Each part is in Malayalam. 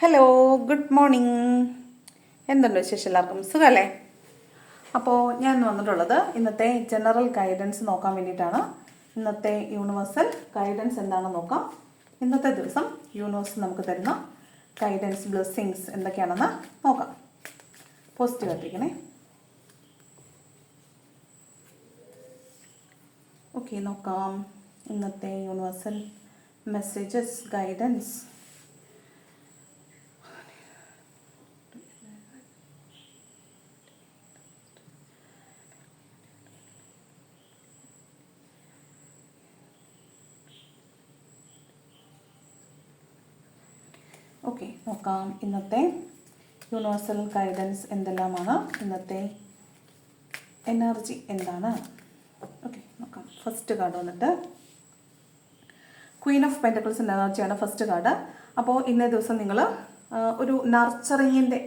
ഹലോ ഗുഡ് മോർണിംഗ് എന്തുണ്ട് വിശേഷം എല്ലാവർക്കും? സുഖമല്ലേ അപ്പോൾ ഞാൻ വന്നിട്ടുള്ളത് ഇന്നത്തെ ജനറൽ ഗൈഡൻസ് നോക്കാൻ വേണ്ടിയിട്ടാണ്. ഇന്നത്തെ യൂണിവേഴ്സൽ ഗൈഡൻസ് എന്താണെന്ന് നോക്കാം. ഇന്നത്തെ ദിവസം യൂണിവേഴ്സ് നമുക്ക് തരുന്ന ഗൈഡൻസ് ബ്ലെസ്സിങ്സ് എന്തൊക്കെയാണെന്ന് നോക്കാം. പോസിറ്റീവ് ആയിട്ടിരിക്കണേ. ഓക്കെ നോക്കാം. ഇന്നത്തെ യൂണിവേഴ്സൽ മെസ്സേജസ് ഗൈഡൻസ് ഓക്കെ നോക്കാം. ഇന്നത്തെ യൂണിവേഴ്സൽ ഗൈഡൻസ് എന്തെല്ലാമാണ്? ഇന്നത്തെ എനർജി എന്താണ്? ഓക്കെ നോക്കാം. ഫസ്റ്റ് കാർഡ് വന്നിട്ട് ക്വീൻ ഓഫ് പെന്റക്കിൾസിന്റെ എനർജിയാണ് ഫസ്റ്റ് കാർഡ് അപ്പോൾ ഇന്നേ ദിവസം നിങ്ങൾ ഒരു നർച്ചറിങ്ങിന്റെ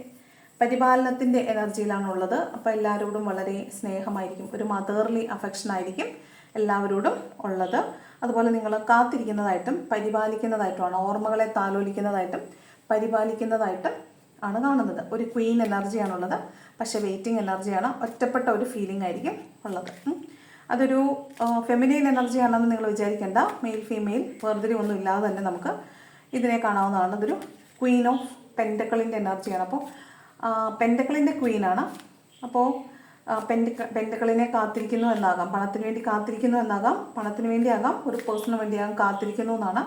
പരിപാലനത്തിന്റെ എനർജിയിലാണുള്ളത് അപ്പോൾ എല്ലാവരോടും വളരെ സ്നേഹമായിരിക്കും. ഒരു മദേർലി അഫെക്ഷൻ ആയിരിക്കും എല്ലാവരോടും ഉള്ളത്. അതുപോലെ നിങ്ങൾ കാത്തിരിക്കുന്നതായിട്ടും പരിപാലിക്കുന്നതായിട്ടുമാണ്. ഓർമ്മകളെ താലോലിക്കുന്നതായിട്ടും പരിപാലിക്കുന്നതായിട്ടും ആണ് കാണുന്നത്. ഒരു ക്വീൻ എനർജിയാണുള്ളത് പക്ഷെ വെയിറ്റിംഗ് എനർജിയാണ് ഒറ്റപ്പെട്ട ഒരു ഫീലിംഗ് ആയിരിക്കും ഉള്ളത്. അതൊരു അതൊരു ഫെമിനൈൻ എനർജിയാണെന്ന് നിങ്ങൾ വിചാരിക്കേണ്ട. മെയിൽ ഫീമെയിൽ വേർതിരി ഒന്നും ഇല്ലാതെ തന്നെ നമുക്ക് ഇതിനെ കാണാവുന്നതാണ്. ഇതൊരു ക്വീൻ ഓഫ് പെൻഡക്കളിന്റെ എനർജിയാണ് അപ്പോൾ പെൻഡക്കളിന്റെ ക്വീനാണ് അപ്പോൾ പെൻഡക്ക പെൻഡക്കളിനെ കാത്തിരിക്കുന്നു എന്നാകാം. പണത്തിന് വേണ്ടി കാത്തിരിക്കുന്നു എന്നാകാം. പണത്തിന് വേണ്ടിയാകാം. ഒരു പേഴ്സണിന് വേണ്ടിയാകാം കാത്തിരിക്കുന്നു എന്നാണ്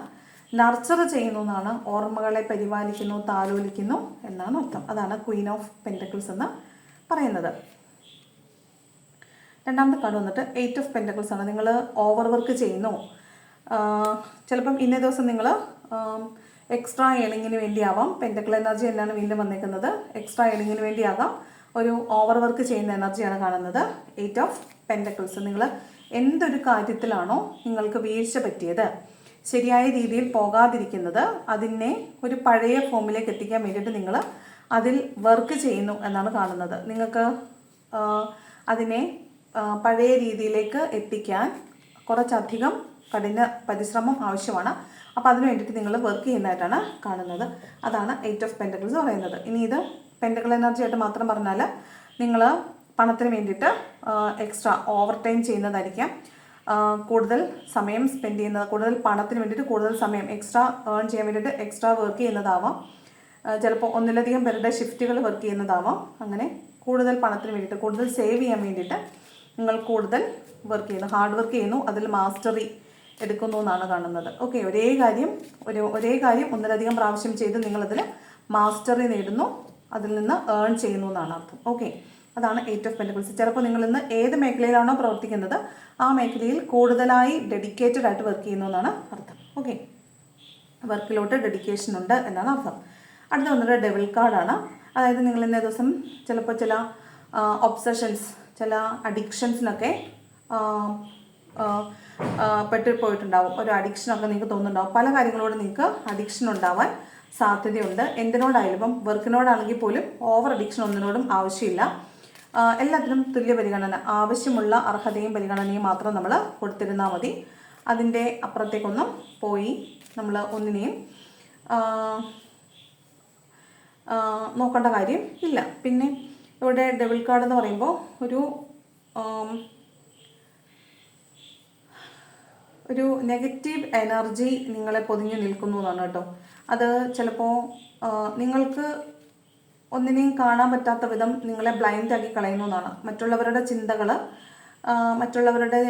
നർച്ചർ ചെയ്യുന്നു എന്നാണ് ഓർമ്മകളെ പരിപാലിക്കുന്നു താലോലിക്കുന്നു എന്നാണ് അർത്ഥം. അതാണ് ക്വീൻ ഓഫ് പെന്റക്കിൾസ് എന്ന് പറയുന്നത്. രണ്ടാമത്തെ കാർഡ് വന്നിട്ട് എയ്റ്റ് ഓഫ് പെന്റക്കിൾസ് ആണ്. നിങ്ങൾ ഓവർ വർക്ക് ചെയ്യുന്നു ചിലപ്പം ഇന്നേ ദിവസം നിങ്ങൾ എക്സ്ട്രാ ഏണിങ്ങിന് വേണ്ടിയാവാം. പെന്റക്കിൾ എനർജി എന്നാണ് വീണ്ടും വന്നേക്കുന്നത്. എക്സ്ട്രാ ഏണിങ്ങിന് വേണ്ടിയാകാം. ഒരു ഓവർ വർക്ക് ചെയ്യുന്ന എനർജിയാണ് കാണുന്നത്. എയ്റ്റ് ഓഫ് പെന്റക്കിൾസ് നിങ്ങൾ എന്തൊരു കാര്യത്തിലാണോ നിങ്ങൾക്ക് വീഴ്ച പറ്റിയത്? ശരിയായ രീതിയിൽ പോകാതിരിക്കുന്നത് അതിനെ ഒരു പഴയ ഫോമിലേക്ക് എത്തിക്കാൻ വേണ്ടിയിട്ട് നിങ്ങൾ അതിൽ വർക്ക് ചെയ്യുന്നു എന്നാണ് കാണുന്നത്. നിങ്ങൾക്ക് അതിനെ പഴയ രീതിയിലേക്ക് എത്തിക്കാൻ കുറച്ചധികം കഠിന പരിശ്രമം ആവശ്യമാണ്. അപ്പോൾ അതിന് വേണ്ടിയിട്ട് നിങ്ങൾ വർക്ക് ചെയ്യുന്നതായിട്ടാണ് കാണുന്നത്. അതാണ് എയ്റ്റ് ഓഫ് പെന്റക്കിൾസ് പറയുന്നത്. ഇനി ഇത് പെന്റക്കിൾ എനർജി ആയിട്ട് മാത്രം പറഞ്ഞാൽ നിങ്ങൾ പണത്തിന് വേണ്ടിയിട്ട് എക്സ്ട്രാ ഓവർ ടൈം ചെയ്യുന്നതായിരിക്കാം. കൂടുതൽ സമയം സ്പെൻഡ് ചെയ്യുന്നത് കൂടുതൽ പണത്തിന് വേണ്ടിയിട്ട് കൂടുതൽ സമയം എക്സ്ട്രാ ഏൺ ചെയ്യാൻ വേണ്ടിയിട്ട് എക്സ്ട്രാ വർക്ക് ചെയ്യുന്നതാവാം. ചിലപ്പോൾ ഒന്നിലധികം പേരുടെ ഷിഫ്റ്റുകൾ വർക്ക് ചെയ്യുന്നതാവാം. അങ്ങനെ കൂടുതൽ പണത്തിന് വേണ്ടിയിട്ട് കൂടുതൽ സേവ് ചെയ്യാൻ വേണ്ടിയിട്ട് നിങ്ങൾ കൂടുതൽ വർക്ക് ചെയ്യുന്നു ഹാർഡ് വർക്ക് ചെയ്യുന്നു അതിൽ മാസ്റ്ററി എടുക്കുന്നു എന്നാണ് കാണുന്നത്. ഓക്കെ ഒരേ കാര്യം ഒരു ഒരേ കാര്യം ഒന്നിലധികം പ്രാവശ്യം ചെയ്ത് നിങ്ങളതിൽ മാസ്റ്ററി നേടുന്നു അതിൽ നിന്ന് ഏൺ ചെയ്യുന്നു എന്നാണ് അർത്ഥം. ഓക്കെ അതാണ് എയ്റ്റ് ഓഫ് പെന്റബിൾസ് ചിലപ്പോൾ നിങ്ങൾ ഇന്ന് ഏത് മേഖലയിലാണോ പ്രവർത്തിക്കുന്നത് ആ മേഖലയിൽ കൂടുതലായി ഡെഡിക്കേറ്റഡ് ആയിട്ട് വർക്ക് ചെയ്യുന്നു എന്നാണ് അർത്ഥം. ഓക്കെ വർക്കിലോട്ട് ഡെഡിക്കേഷൻ ഉണ്ട് എന്നാണ് അർത്ഥം. അടുത്ത വന്നിട്ട് ഡെവിൾ കാർഡാണ് അതായത് നിങ്ങൾ ഇന്നേ ദിവസം ചിലപ്പോൾ ചില ഒബ്സഷൻസ് ചില അഡിക്ഷൻസിനൊക്കെ പെട്ട് പോയിട്ടുണ്ടാവും ഒരു അഡിക്ഷനൊക്കെ നിങ്ങൾക്ക് തോന്നുന്നുണ്ടാവും. പല കാര്യങ്ങളോട് നിങ്ങൾക്ക് അഡിക്ഷൻ ഉണ്ടാവാൻ സാധ്യതയുണ്ട്. എന്തിനോടായാലും ഇപ്പം വർക്കിനോടാണെങ്കിൽ പോലും ഓവർ അഡിക്ഷൻ ഒന്നിനോടും ആവശ്യമില്ല. എല്ലാത്തിനും തുല്യ പരിഗണന ആവശ്യമുള്ള അർഹതയും പരിഗണനയും മാത്രം നമ്മൾ കൊടുത്തിരുന്നാൽ മതി. അതിന്റെ അപ്പുറത്തേക്കൊന്നും പോയി നമ്മൾ ഒന്നിനെയും നോക്കേണ്ട കാര്യം ഇല്ല. പിന്നെ ഇവിടെ ഡബിൾ കാർഡ് എന്ന് പറയുമ്പോൾ ഒരു ഒരു നെഗറ്റീവ് എനർജി നിങ്ങളെ പൊതിഞ്ഞു നിൽക്കുന്നു എന്നാണ് കേട്ടോ. അത് ചിലപ്പോൾ നിങ്ങൾക്ക് ഒന്നിനെയും കാണാൻ പറ്റാത്ത വിധം നിങ്ങളെ ബ്ലൈൻഡ് ആക്കി കളയുന്നു എന്നാണ്. മറ്റുള്ളവരുടെ ചിന്തകൾ മറ്റുള്ളവരുടെ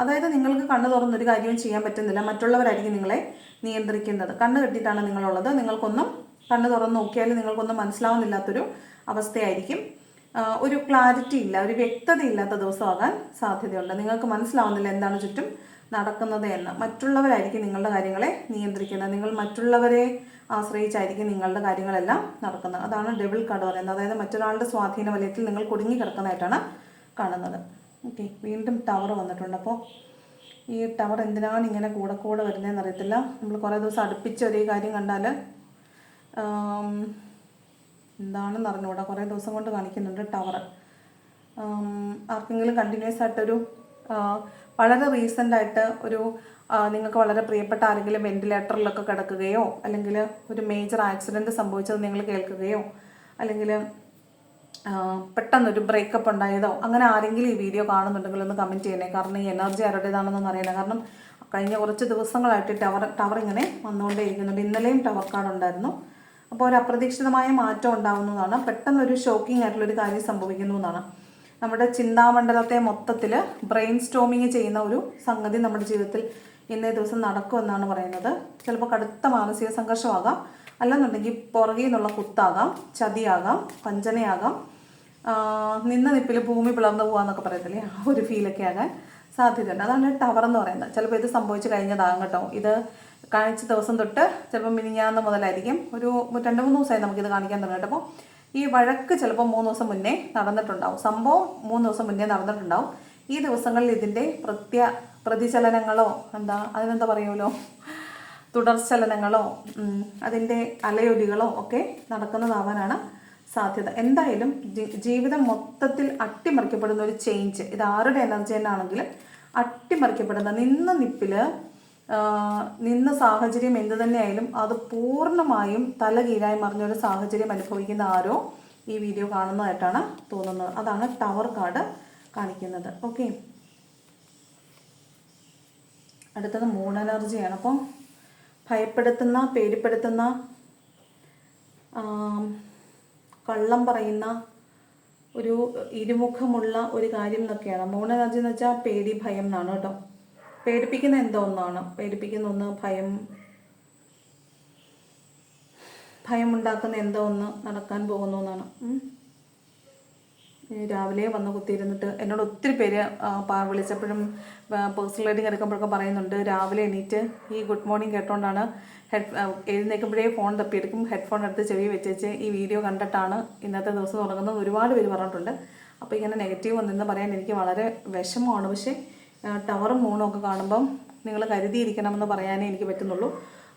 അതായത് നിങ്ങൾക്ക് കണ്ണു തുറന്നൊരു കാര്യവും ചെയ്യാൻ പറ്റുന്നില്ല. മറ്റുള്ളവരായിരിക്കും നിങ്ങളെ നിയന്ത്രിക്കുന്നത്. കണ്ണ് കെട്ടിയിട്ടാണ് നിങ്ങളുള്ളത്. നിങ്ങൾക്കൊന്നും കണ്ണ് തുറന്ന് നോക്കിയാൽ നിങ്ങൾക്കൊന്നും മനസ്സിലാവുന്നില്ലാത്തൊരു അവസ്ഥയായിരിക്കും. ഒരു ക്ലാരിറ്റി ഇല്ല ഒരു വ്യക്തത ഇല്ലാത്ത ദിവസമാകാൻ സാധ്യതയുണ്ട്. നിങ്ങൾക്ക് മനസ്സിലാവുന്നില്ല എന്താണ് ചുറ്റും. നടക്കുന്നത് എന്ന്. മറ്റുള്ളവരായിരിക്കും നിങ്ങളുടെ കാര്യങ്ങളെ നിയന്ത്രിക്കുന്നത്. നിങ്ങൾ മറ്റുള്ളവരെ ആശ്രയിച്ചായിരിക്കും നിങ്ങളുടെ കാര്യങ്ങളെല്ലാം നടക്കുന്നത്. അതാണ് ഡബിൾ കാർഡ് പറയുന്നത്. അതായത് മറ്റൊരാളുടെ സ്വാധീന വലയത്തിൽ നിങ്ങൾ കുടുങ്ങി കിടക്കുന്നതായിട്ടാണ് കാണുന്നത്. ഓക്കെ വീണ്ടും ടവർ വന്നിട്ടുണ്ട്. അപ്പോൾ ഈ ടവർ എന്തിനാണ് ഇങ്ങനെ കൂടെ കൂടെ വരുന്നതെന്ന് അറിയത്തില്ല. നമ്മൾ കുറേ ദിവസം അടുപ്പിച്ച് ഒരേ കാര്യം കണ്ടാൽ എന്താണെന്ന് അറിഞ്ഞുകൂടാ. കുറേ ദിവസം കൊണ്ട് കാണിക്കുന്നുണ്ട് ടവർ ആർക്കെങ്കിലും കണ്ടിന്യൂസ് ആയിട്ടൊരു വളരെ റീസെന്റായിട്ട് ഒരു നിങ്ങൾക്ക് വളരെ പ്രിയപ്പെട്ട ആരെങ്കിലും വെന്റിലേറ്ററിലൊക്കെ കിടക്കുകയോ അല്ലെങ്കിൽ ഒരു മേജർ ആക്സിഡന്റ് സംഭവിച്ചത് നിങ്ങൾ കേൾക്കുകയോ അല്ലെങ്കിൽ പെട്ടെന്നൊരു ബ്രേക്കപ്പ് ഉണ്ടായതോ അങ്ങനെ ആരെങ്കിലും ഈ വീഡിയോ കാണുന്നുണ്ടെങ്കിൽ ഒന്ന് കമന്റ് ചെയ്യണേ. കാരണം ഈ എനർജി ആരുടേതാണെന്നൊന്നും അറിയണം കാരണം കഴിഞ്ഞ കുറച്ച് ദിവസങ്ങളായിട്ട് ടവർ ടവർ ഇങ്ങനെ വന്നുകൊണ്ടേ ഇരിക്കുന്നുണ്ട് ഇന്നലെയും ടവർ കാർഡ് ഉണ്ടായിരുന്നു. അപ്പോൾ ഒരു അപ്രതീക്ഷിതമായ മാറ്റം ഉണ്ടാകുന്നതാണ് പെട്ടെന്നൊരു ഷോക്കിംഗ് ആയിട്ടുള്ളൊരു കാര്യം സംഭവിക്കുന്നു എന്നാണ്. നമ്മുടെ ചിന്താമണ്ഡലത്തെ മൊത്തത്തിൽ ബ്രെയിൻ സ്റ്റോമിങ് ചെയ്യുന്ന ഒരു സംഗതി നമ്മുടെ ജീവിതത്തിൽ ഇന്നേ ദിവസം നടക്കുമെന്നാണ് പറയുന്നത്. ചിലപ്പോൾ കടുത്ത മാനസിക സംഘർഷമാകാം. അല്ലെന്നുണ്ടെങ്കിൽ പുറകിൽ നിന്നുള്ള കുത്താകാം ചതിയാകാം വഞ്ചനയാകാം. നിന്ന നിപ്പിൽ ഭൂമി പിളർന്നു പോകാന്നൊക്കെ പറയത്തില്ലേ? ആ ഒരു ഫീലൊക്കെ ആകാൻ സാധ്യതയുണ്ട്. അതാണ് ടവർ എന്ന് പറയുന്നത്. ചിലപ്പോൾ ഇത് സംഭവിച്ചു കഴിഞ്ഞതാകും കേട്ടോ. ഇത് കാണിച്ച ദിവസം തൊട്ട് ചിലപ്പോൾ മിനിഞ്ഞാന്ന് മുതലായിരിക്കും. ഒരു രണ്ട് മൂന്ന് ദിവസമായി നമുക്കിത് കാണിക്കാൻ തുടങ്ങിയിട്ട്. അപ്പോൾ ഈ വഴക്ക് ചിലപ്പോൾ മൂന്ന് ദിവസം മുന്നേ നടന്നിട്ടുണ്ടാവും. സംഭവം മൂന്ന് ദിവസം മുന്നേ നടന്നിട്ടുണ്ടാവും. ഈ ദിവസങ്ങളിൽ ഇതിന്റെ പ്രത്യ പ്രതിചലനങ്ങളോ എന്താ അതിനെന്താ പറയുമല്ലോ? തുടർചലനങ്ങളോ അതിന്റെ അലയൊലികളോ ഒക്കെ നടക്കുന്നതാവാനാണ് സാധ്യത. എന്തായാലും ജീവിതം മൊത്തത്തിൽ അട്ടിമറിക്കപ്പെടുന്ന ഒരു ചേഞ്ച് ഇത് ആരുടെ എനർജി തന്നെ ആണെങ്കിലും അട്ടിമറിക്കപ്പെടുന്ന നിന്ന നിപ്പിൽ ആ, നിന്ന സാഹചര്യം എന്ത് തന്നെയായാലും അത് പൂർണമായും തലകീഴായി മറിഞ്ഞൊരു സാഹചര്യം അനുഭവിക്കുന്ന ആരോ ഈ വീഡിയോ കാണുന്നതായിട്ടാണ് തോന്നുന്നത്. അതാണ് ടവർ കാർഡ് കാണിക്കുന്നത്. ഓക്കെ. അടുത്തത് മൂൺ എനർജിയാണ് അപ്പോൾ ഭയപ്പെടുത്തുന്ന പേടിപ്പെടുത്തുന്ന കള്ളം പറയുന്ന ഒരു ഇരുമുഖമുള്ള ഒരു കാര്യം എന്നൊക്കെയാണ് മൂൺ എനർജി എന്ന് വെച്ചാൽ പേടി ഭയം എന്നാണ് കേട്ടോ. പേടിപ്പിക്കുന്ന എന്തോ ഒന്നാണ് പേടിപ്പിക്കുന്ന ഒന്ന് ഭയം. ഭയം ഉണ്ടാക്കുന്ന എന്തോ ഒന്ന് നടക്കാൻ പോകുന്നു എന്നാണ് രാവിലെ വന്ന് കുത്തിയിരുന്നിട്ട് എന്നോട് ഒത്തിരി പേര് വിളിച്ചപ്പോഴും പേഴ്സണൽ റീഡിങ് എടുക്കുമ്പോഴൊക്കെ പറയുന്നുണ്ട് രാവിലെ എണീറ്റ് ഈ ഗുഡ് മോർണിംഗ് കേട്ടോണ്ടാണ് ഹെഡ് എഴുന്നേൽക്കുമ്പോഴേ ഫോൺ തപ്പിയെടുക്കും ഹെഡ്ഫോൺ എടുത്ത് ചെവി വെച്ചേച്ച് ഈ വീഡിയോ കണ്ടിട്ടാണ് ഇന്നത്തെ ദിവസം തുടങ്ങുന്നത്. ഒരുപാട് പേര് പറഞ്ഞിട്ടുണ്ട്. അപ്പോൾ ഇങ്ങനെ നെഗറ്റീവ് വന്നെന്ന് പറയാൻ എനിക്ക് വളരെ വിഷമമാണ്. പക്ഷേ ടവറും മൂണും ഒക്കെ കാണുമ്പം നിങ്ങൾ കരുതിയിരിക്കണമെന്ന് പറയാനേ എനിക്ക് പറ്റുന്നുള്ളൂ.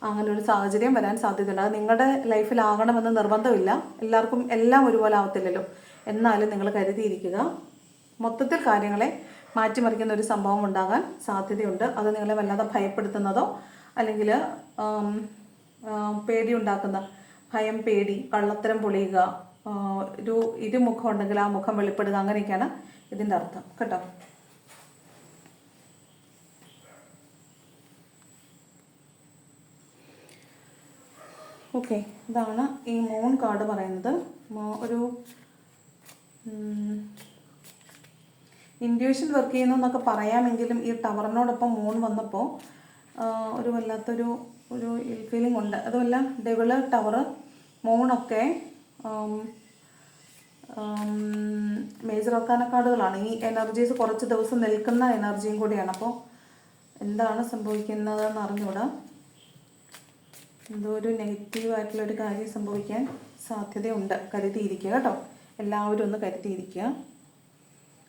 അങ്ങനെ ഒരു സാഹചര്യം വരാൻ സാധ്യതയുണ്ട്. അത് നിങ്ങളുടെ ലൈഫിലാകണമെന്ന് നിർബന്ധമില്ല. എല്ലാവർക്കും എല്ലാം ഒരുപോലെ ആവത്തില്ലല്ലോ. എന്നാലും നിങ്ങൾ കരുതിയിരിക്കുക. മൊത്തത്തിൽ കാര്യങ്ങളെ മാറ്റിമറിക്കുന്ന ഒരു സംഭവം ഉണ്ടാകാൻ സാധ്യതയുണ്ട്. അത് നിങ്ങളെ വല്ലാതെ ഭയപ്പെടുത്തുന്നതോ അല്ലെങ്കിൽ പേടി ഉണ്ടാക്കുന്ന ഭയം പേടി കള്ളത്തരം പൊളിയുക ഒരു ഇരുമുഖം ഉണ്ടെങ്കിൽ ആ മുഖം വെളിപ്പെടുക അങ്ങനെയൊക്കെയാണ് ഇതിന്റെ അർത്ഥം. കേട്ടോ? ഓക്കെ ഇതാണ് ഈ മൂൺ കാർഡ് പറയുന്നത്. ഒരു ഇൻഡ്യൂഷൻ വർക്ക് ചെയ്യുന്നു എന്നൊക്കെ പറയാമെങ്കിലും ഈ ടവറിനോടൊപ്പം മൂൺ വന്നപ്പോൾ ഒരു വല്ലാത്തൊരു ഒരു ഫീലിംഗ് ഉണ്ട്. അതുമല്ല ഡെവിൾ ടവർ മൂണൊക്കെ മേജർ ഒക്കാന കാർഡുകളാണ്. ഈ എനർജീസ് കുറച്ച് ദിവസം നിൽക്കുന്ന എനർജിയും കൂടിയാണ്. അപ്പോൾ എന്താണ് സംഭവിക്കുന്നതെന്ന് അറിഞ്ഞൂടാ. എന്തോ ഒരു നെഗറ്റീവ് ആയിട്ടുള്ള ഒരു കാര്യം സംഭവിക്കാൻ സാധ്യതയുണ്ട്. കരുതിയിരിക്കുക കേട്ടോ. എല്ലാവരും ഒന്ന് കരുതിയിരിക്കുക.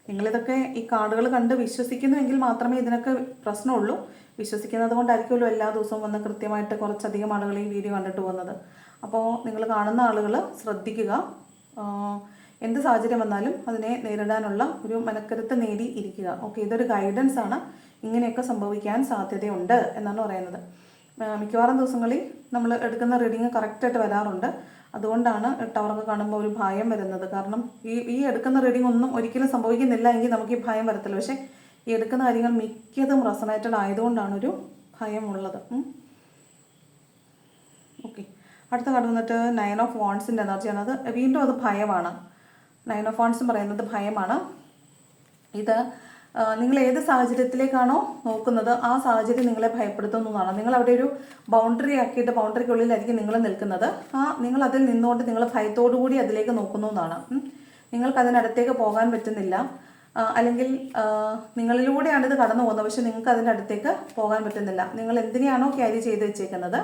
നിങ്ങളിതൊക്കെ ഈ കാർഡുകൾ കണ്ട് വിശ്വസിക്കുന്നുവെങ്കിൽ മാത്രമേ ഇതിനൊക്കെ പ്രശ്നമുള്ളൂ. വിശ്വസിക്കുന്നത് കൊണ്ടായിരിക്കുമല്ലോ എല്ലാ ദിവസവും വന്ന് കൃത്യമായിട്ട് കുറച്ചധികം ആളുകൾ ഈ വീഡിയോ കണ്ടിട്ട് പോകുന്നത്. അപ്പോൾ നിങ്ങൾ കാണുന്ന ആളുകൾ ശ്രദ്ധിക്കുക. എന്ത് സാഹചര്യം വന്നാലും അതിനെ നേരിടാനുള്ള ഒരു മനക്കരുത്ത് നേടി ഇരിക്കുക. ഓക്കെ ഇതൊരു ഗൈഡൻസ് ആണ്. ഇങ്ങനെയൊക്കെ സംഭവിക്കാൻ സാധ്യതയുണ്ട് എന്നാണ് പറയുന്നത്. മിക്കവാറും ദിവസങ്ങളിൽ നമ്മൾ എടുക്കുന്ന റീഡിങ് കറക്റ്റായിട്ട് വരാറുണ്ട്. അതുകൊണ്ടാണ് ടവറൊക്കെ കാണുമ്പോൾ ഒരു ഭയം വരുന്നത്. കാരണം ഈ ഈ എടുക്കുന്ന റീഡിംഗ് ഒന്നും ഒരിക്കലും സംഭവിക്കുന്നില്ല എങ്കിൽ നമുക്ക് ഈ ഭയം വരത്തില്ല. പക്ഷേ ഈ എടുക്കുന്ന കാര്യങ്ങൾ മിക്കതും റെസണേറ്റഡ് ആയതുകൊണ്ടാണ് ഒരു ഭയം ഉള്ളത്. ഉം. ഓക്കെ അടുത്ത കാർഡ് വന്നിട്ട് നയൻ ഓഫ് വാൺസിന്റെ എനർജിയാണ്. അത് വീണ്ടും അത് ഭയമാണ്. നയൻ ഓഫ് വാൺസും പറയുന്നത് ഭയമാണ്. ഇത് നിങ്ങൾ ഏത് സാഹചര്യത്തിലേക്കാണോ നോക്കുന്നത് ആ സാഹചര്യം നിങ്ങളെ ഭയപ്പെടുത്തുന്നതാണ്. നിങ്ങൾ അവിടെ ഒരു ബൗണ്ടറി ആക്കിയിട്ട് ബൗണ്ടറിക്കുള്ളിലായിരിക്കും നിങ്ങൾ നിൽക്കുന്നത്. ആ നിങ്ങൾ അതിൽ നിന്നുകൊണ്ട് നിങ്ങൾ ഭയത്തോടു കൂടി അതിലേക്ക് നോക്കുന്നതാണ്. നിങ്ങൾക്ക് അതിനടുത്തേക്ക് പോകാൻ പറ്റുന്നില്ല. അല്ലെങ്കിൽ നിങ്ങളിലൂടെയാണ് ഇത് കടന്നു പോകുന്നത്. പക്ഷെ നിങ്ങൾക്ക് അതിന്റെ അടുത്തേക്ക് പോകാൻ പറ്റുന്നില്ല. നിങ്ങൾ എന്തിനെയാണോ ക്യാരി ചെയ്ത് വെച്ചേക്കുന്നത്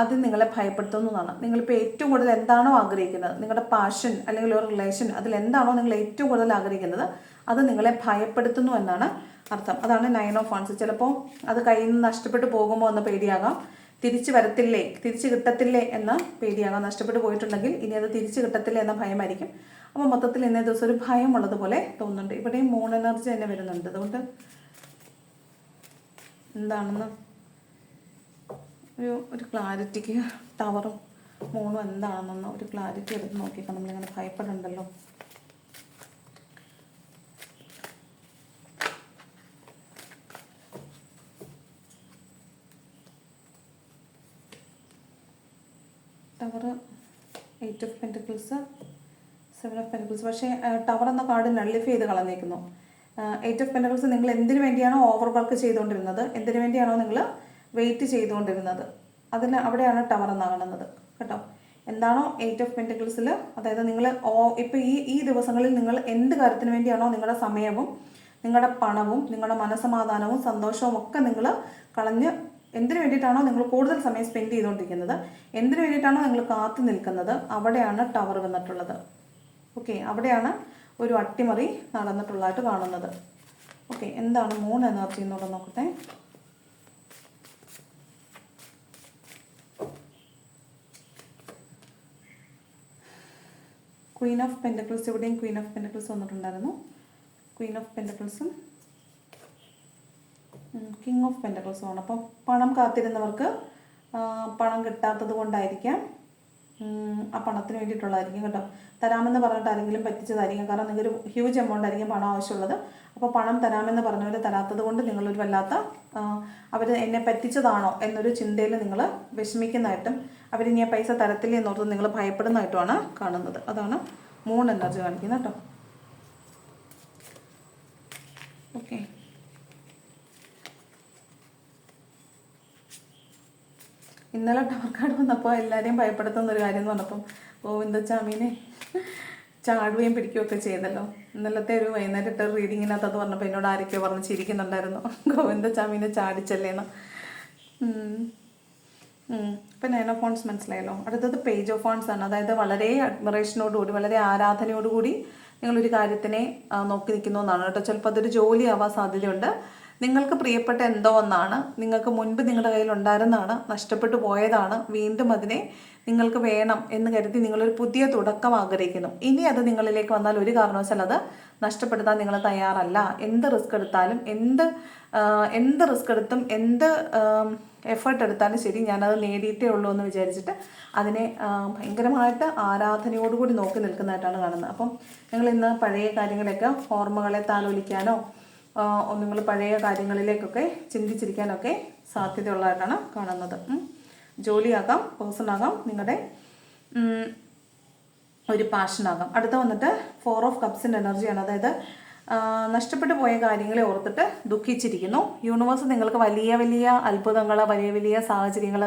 അത് നിങ്ങളെ ഭയപ്പെടുത്തുന്നതാണ്. നിങ്ങളിപ്പോൾ ഏറ്റവും കൂടുതൽ എന്താണോ ആഗ്രഹിക്കുന്നത്? നിങ്ങളുടെ പാഷൻ അല്ലെങ്കിൽ ഒരു റിലേഷൻ അതിൽ എന്താണോ നിങ്ങൾ ഏറ്റവും കൂടുതൽ ആഗ്രഹിക്കുന്നത്? അത് നിങ്ങളെ ഭയപ്പെടുത്തുന്നു എന്നാണ് അർത്ഥം. അതാണ് നയൻ ഓഫ് വൺസ് ചിലപ്പോൾ അത് കയ്യിൽ നിന്ന് നഷ്ടപ്പെട്ടു പോകുമോ എന്ന പേടിയാകാം. തിരിച്ചു വരത്തില്ലേ? തിരിച്ചു കിട്ടത്തില്ലേ എന്ന പേടിയാകാം. നഷ്ടപ്പെട്ടു പോയിട്ടുണ്ടെങ്കിൽ ഇനി അത് തിരിച്ചു കിട്ടത്തില്ലേ എന്ന ഭയമായിരിക്കും. അപ്പോൾ മൊത്തത്തിൽ ഇന്നേ ദിവസം ഒരു ഭയം ഉള്ളതുപോലെ തോന്നുന്നുണ്ട്. ഇവിടെയും മൂൺ എനർജി തന്നെ വരുന്നുണ്ട്. അതുകൊണ്ട് എന്താണെന്ന് ഒരു ഒരു ക്ലാരിറ്റിക്ക് ടവറും മൂണും എന്താണെന്നൊന്ന് ഒരു ക്ലാരിറ്റി എടുത്ത് നോക്കിയേക്കാം. നമ്മളിങ്ങനെ ഭയപ്പെടുന്നുണ്ടല്ലോ tower eight of pentacles seven of pentacles പക്ഷേ ടവർ എന്ന കാർഡ് നള്ളിഫൈ ചെയ്ത് കളഞ്ഞേക്കുന്നു. എയ്റ്റ് ഓഫ് പെന്റിക്കിൾസ് നിങ്ങൾ എന്തിനു വേണ്ടിയാണോ ഓവർ വർക്ക് ചെയ്തുകൊണ്ടിരുന്നത്? എന്തിനു വേണ്ടിയാണോ നിങ്ങൾ വെയിറ്റ് ചെയ്തുകൊണ്ടിരുന്നത്? അതിന് അവിടെയാണ് ടവർ എന്നാ കാണുന്നത് കേട്ടോ? എന്താണോ എയ്റ്റ് ഓഫ് പെന്റിക്കിൾസിൽ അതായത് നിങ്ങൾ ഓ ഇപ്പോൾ ഈ ഈ ദിവസങ്ങളിൽ നിങ്ങൾ എന്ത് കാര്യത്തിന് വേണ്ടിയാണോ നിങ്ങളുടെ സമയവും നിങ്ങളുടെ പണവും നിങ്ങളുടെ മനസമാധാനവും സന്തോഷവും ഒക്കെ നിങ്ങൾ കളഞ്ഞ് എന്തിനു വേണ്ടിയിട്ടാണോ നിങ്ങൾ കൂടുതൽ സമയം സ്പെൻഡ് ചെയ്തുകൊണ്ടിരിക്കുന്നത്? എന്തിനു വേണ്ടിയിട്ടാണോ നിങ്ങൾ കാത്തു നിൽക്കുന്നത്? അവിടെയാണ് ടവർ വന്നിട്ടുള്ളത്. ഓക്കെ അവിടെയാണ് ഒരു അട്ടിമറി നടന്നിട്ടുള്ളതായിട്ട് കാണുന്നത്. ഓക്കെ എന്താണ് മൂൺ എനർജി എന്നുള്ളത് നോക്കട്ടെ. ക്വീൻ ഓഫ് പെന്റക്കിൾസ് ഇവിടെയും ക്വീൻ ഓഫ് പെന്റക്കിൾസ് വന്നിട്ടുണ്ടായിരുന്നു. ക്വീൻ ഓഫ് പെന്റക്കിൾസും കിങ് ഓഫ് പെന്റക്കിൾസും ആണ്. അപ്പോൾ പണം കാത്തിരുന്നവർക്ക് പണം കിട്ടാത്തത് കൊണ്ടായിരിക്കാം ആ പണത്തിന് വേണ്ടിയിട്ടുള്ളതായിരിക്കും കേട്ടോ. തരാമെന്ന് പറഞ്ഞിട്ട് ആരെങ്കിലും പറ്റിച്ചതായിരിക്കും. കാരണം നിങ്ങൾക്കൊരു ഹ്യൂജ് എമൗണ്ട് ആയിരിക്കും പണം ആവശ്യമുള്ളത്. അപ്പോൾ പണം തരാമെന്ന് പറഞ്ഞവർ തരാത്തത് കൊണ്ട് നിങ്ങളൊരു വല്ലാത്ത അവർ എന്നെ പറ്റിച്ചതാണോ എന്നൊരു ചിന്തയിൽ നിങ്ങൾ വിഷമിക്കുന്നതായിട്ടും അവരിനി ആ പൈസ തരത്തില്ല എന്നോർത്ത് നിങ്ങൾ ഭയപ്പെടുന്നതായിട്ടുമാണ് കാണുന്നത്. അതാണ് മൂൺ എനർജി കാണിക്കുന്നത് കേട്ടോ. ഓക്കെ ഇന്നലെ ടവർ കാർഡ് വന്നപ്പോൾ എല്ലാവരെയും ഭയപ്പെടുത്തുന്ന ഒരു കാര്യം എന്ന് പറഞ്ഞപ്പം ഗോവിന്ദച്ചാമീനെ ചാടുകയും പിടിക്കുകയൊക്കെ ചെയ്തല്ലോ. ഇന്നലത്തെ ഒരു വൈകുന്നേരം ഇട്ട റീഡിങ്ങിനകത്ത് അത് പറഞ്ഞപ്പോൾ എന്നോട് ആരൊക്കെയോ പറഞ്ഞ് ചിരിക്കുന്നുണ്ടായിരുന്നു. ഗോവിന്ദച്ചാമീനെ ചാടിച്ചല്ലേന്ന്. ഇപ്പം നയൻ ഓഫ് ഫോൺസ് മനസ്സിലായല്ലോ. അടുത്തത് പേജ് ഓഫ് ഫോൺസ് ആണ്. അതായത് വളരെ അഡ്മിറേഷനോടുകൂടി വളരെ ആരാധനയോടുകൂടി നിങ്ങളൊരു കാര്യത്തിനെ നോക്കി നിൽക്കുന്നു എന്നാണ് കേട്ടോ. ചിലപ്പോൾ അതൊരു ജോലി ആവാൻ സാധ്യതയുണ്ട്. നിങ്ങൾക്ക് പ്രിയപ്പെട്ട എന്തോ ഒന്നാണ്. നിങ്ങൾക്ക് മുൻപ് നിങ്ങളുടെ കയ്യിൽ ഉണ്ടായിരുന്നതാണ് നഷ്ടപ്പെട്ടു പോയതാണ്. വീണ്ടും അതിനെ നിങ്ങൾക്ക് വേണം എന്ന് കരുതി നിങ്ങളൊരു പുതിയ തുടക്കം ആഗ്രഹിക്കുന്നു. ഇനി അത് നിങ്ങളിലേക്ക് വന്നാൽ ഒരു കാരണവശാൽ അത് നഷ്ടപ്പെടുത്താൻ നിങ്ങൾ തയ്യാറല്ല. എന്ത് റിസ്ക് എടുത്താലും എന്ത് എന്ത് റിസ്ക് എടുത്തും എന്ത് എഫേർട്ട് എടുത്താലും ശരി ഞാനത് നേടിയിട്ടേ ഉള്ളൂ എന്ന് വിചാരിച്ചിട്ട് അതിനെ ഭയങ്കരമായിട്ട് ആരാധനയോടുകൂടി നോക്കി നിൽക്കുന്നതായിട്ടാണ് കാണുന്നത്. അപ്പം നിങ്ങൾ ഇന്ന് പഴയ കാര്യങ്ങളൊക്കെ ഓർമ്മകളെ താലോലിക്കാനോ നിങ്ങൾ പഴയ കാര്യങ്ങളിലേക്കൊക്കെ ചിന്തിച്ചിരിക്കാനൊക്കെ സാധ്യതയുള്ളതായിട്ടാണ് കാണുന്നത്. ജോലിയാകാം പേഴ്സണാകാം നിങ്ങളുടെ ഒരു പാഷനാകാം. അടുത്ത വന്നിട്ട് ഫോർ ഓഫ് കപ്സിന്റെ എനർജിയാണ്. അതായത് നഷ്ടപ്പെട്ടു പോയ കാര്യങ്ങളെ ഓർത്തിട്ട് ദുഃഖിച്ചിരിക്കുന്നു. യൂണിവേഴ്സ് നിങ്ങൾക്ക് വലിയ വലിയ അത്ഭുതങ്ങൾ വലിയ വലിയ സാഹചര്യങ്ങൾ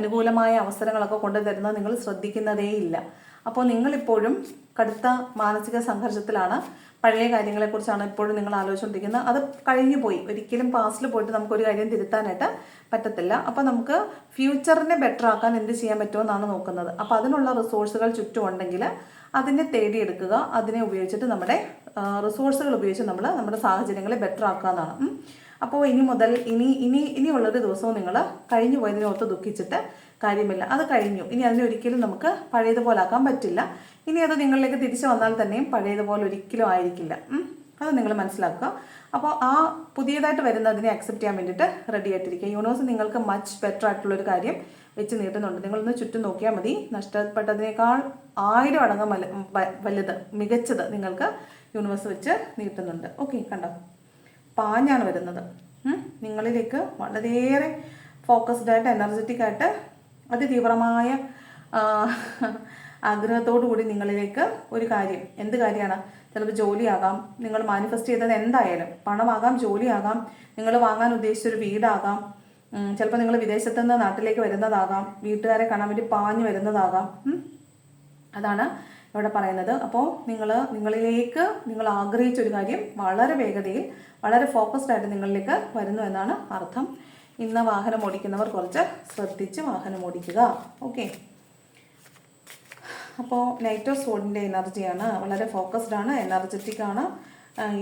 അനുകൂലമായ അവസരങ്ങളൊക്കെ കൊണ്ടുതരുന്നത് നിങ്ങൾ ശ്രദ്ധിക്കുന്നതേയില്ല. അപ്പോൾ നിങ്ങളിപ്പോഴും കടുത്ത മാനസിക സംഘർഷത്തിലാണ്. പഴയ കാര്യങ്ങളെക്കുറിച്ചാണ് ഇപ്പോഴും നിങ്ങൾ ആലോചിച്ചുകൊണ്ടിരിക്കുന്നത് അത് കഴിഞ്ഞു പോയി. ഒരിക്കലും പാസ്റ്റിൽ പോയിട്ട് നമുക്കൊരു കാര്യം തിരുത്താനായിട്ട് പറ്റത്തില്ല. അപ്പോൾ നമുക്ക് ഫ്യൂച്ചറിനെ ബെറ്റർ ആക്കാൻ എന്ത് ചെയ്യാൻ പറ്റുമെന്നാണ് നോക്കുന്നത്. അപ്പോൾ അതിനുള്ള റിസോഴ്സുകൾ ചുറ്റും ഉണ്ടെങ്കിൽ അതിനെ തേടിയെടുക്കുക അതിനെ ഉപയോഗിച്ചിട്ട് നമ്മുടെ റിസോഴ്സുകൾ ഉപയോഗിച്ച് നമ്മൾ നമ്മുടെ സാഹചര്യങ്ങളെ ബെറ്റർ ആക്കുക എന്നാണ്. അപ്പോൾ ഇനി മുതൽ ഇനി ഇനി ഇനിയുള്ളൊരു ദിവസവും നിങ്ങൾ കഴിഞ്ഞു പോയതിനെ ഓർത്ത് ദുഃഖിച്ചിട്ട് കാര്യമില്ല. അത് കഴിഞ്ഞു. ഇനി അതിനെ ഒരിക്കലും നമുക്ക് പഴയതുപോലെ ആക്കാൻ പറ്റില്ല. ഇനി അത് നിങ്ങളിലേക്ക് തിരിച്ചു വന്നാൽ തന്നെയും പഴയതുപോലെ ഒരിക്കലും ആയിരിക്കില്ല. അത് നിങ്ങൾ മനസ്സിലാക്കുക. അപ്പോൾ ആ പുതിയതായിട്ട് വരുന്നതിനെ അക്സെപ്റ്റ് ചെയ്യാൻ വേണ്ടിയിട്ട് റെഡി ആയിട്ടിരിക്കുക. യൂണിവേഴ്സ് നിങ്ങൾക്ക് മച്ച് ബെറ്റർ ആയിട്ടുള്ള ഒരു കാര്യം വെച്ച് നീട്ടുന്നുണ്ട്. നിങ്ങളൊന്ന് ചുറ്റും നോക്കിയാൽ മതി. നഷ്ടപ്പെട്ടതിനേക്കാൾ ആയിരം അടങ്ങ് വലുത് മികച്ചത് നിങ്ങൾക്ക് യൂണിവേഴ്സ് വെച്ച് നീട്ടുന്നുണ്ട്. ഓക്കെ കണ്ടോ? പാഞ്ഞാണ് വരുന്നത്. നിങ്ങളിലേക്ക് വളരെയേറെ ഫോക്കസ്ഡ് ആയിട്ട് എനർജറ്റിക് ആയിട്ട് അതിതീവ്രമായ ആഗ്രഹത്തോടു കൂടി നിങ്ങളിലേക്ക് ഒരു കാര്യം. എന്ത് കാര്യമാണ്? ചിലപ്പോൾ ജോലിയാകാം. നിങ്ങൾ മാനിഫെസ്റ്റ് ചെയ്തത് എന്തായാലും പണമാകാം ജോലിയാകാം. നിങ്ങൾ വാങ്ങാൻ ഉദ്ദേശിച്ചൊരു വീടാകാം. ഉം, ചിലപ്പോൾ നിങ്ങൾ വിദേശത്ത് നിന്ന് നാട്ടിലേക്ക് വരുന്നതാകാം. വീട്ടുകാരെ കാണാൻ വേണ്ടി പാഞ്ഞു വരുന്നതാകാം. അതാണ് ഇവിടെ പറയുന്നത്. അപ്പോൾ നിങ്ങൾ നിങ്ങളിലേക്ക് നിങ്ങൾ ആഗ്രഹിച്ച ഒരു കാര്യം വളരെ വേഗതയിൽ വളരെ ഫോക്കസ്ഡ് ആയിട്ട് നിങ്ങളിലേക്ക് വരുന്നു എന്നാണ് അർത്ഥം. ഇന്ന് വാഹനം ഓടിക്കുന്നവർ കുറച്ച് ശ്രദ്ധിച്ച് വാഹനം ഓടിക്കുക. ഓക്കെ അപ്പോൾ നൈറ്റ് ഓഫ് സോഡിന്റെ എനർജിയാണ് വളരെ ഫോക്കസ്ഡ് ആണ്. എനർജറ്റിക് ആണ്.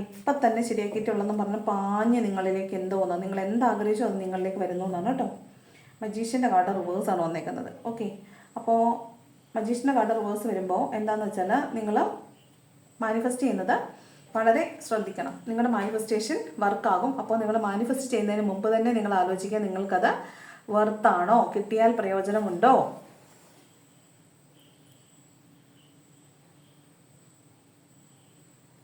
ഇപ്പം തന്നെ ശരിയാക്കിയിട്ടുള്ളതെന്ന് പറഞ്ഞ് പാഞ്ഞ് നിങ്ങളിലേക്ക് എന്തോ വന്നു? നിങ്ങൾ എന്താഗ്രഹിച്ചോ അത് നിങ്ങളിലേക്ക് വരുന്നു എന്നാണ് കേട്ടോ. മജീഷ്യന്റെ കാർഡ് റിവേഴ്സ് ആണ് വന്നേക്കുന്നത്. ഓക്കെ അപ്പോൾ മജീഷ്യന്റെ കാർഡ് റിവേഴ്സ് വരുമ്പോൾ എന്താണെന്ന് വെച്ചാൽ നിങ്ങൾ മാനിഫെസ്റ്റ് ചെയ്യുന്നത് വളരെ ശ്രദ്ധിക്കണം. നിങ്ങളുടെ മാനിഫെസ്റ്റേഷൻ വർക്കാകും അപ്പോൾ നിങ്ങൾ മാനിഫെസ്റ്റ് ചെയ്യുന്നതിന് മുമ്പ് തന്നെ നിങ്ങൾ ആലോചിക്കുക നിങ്ങൾക്കത് വർത്താണോ കിട്ടിയാൽ പ്രയോജനമുണ്ടോ?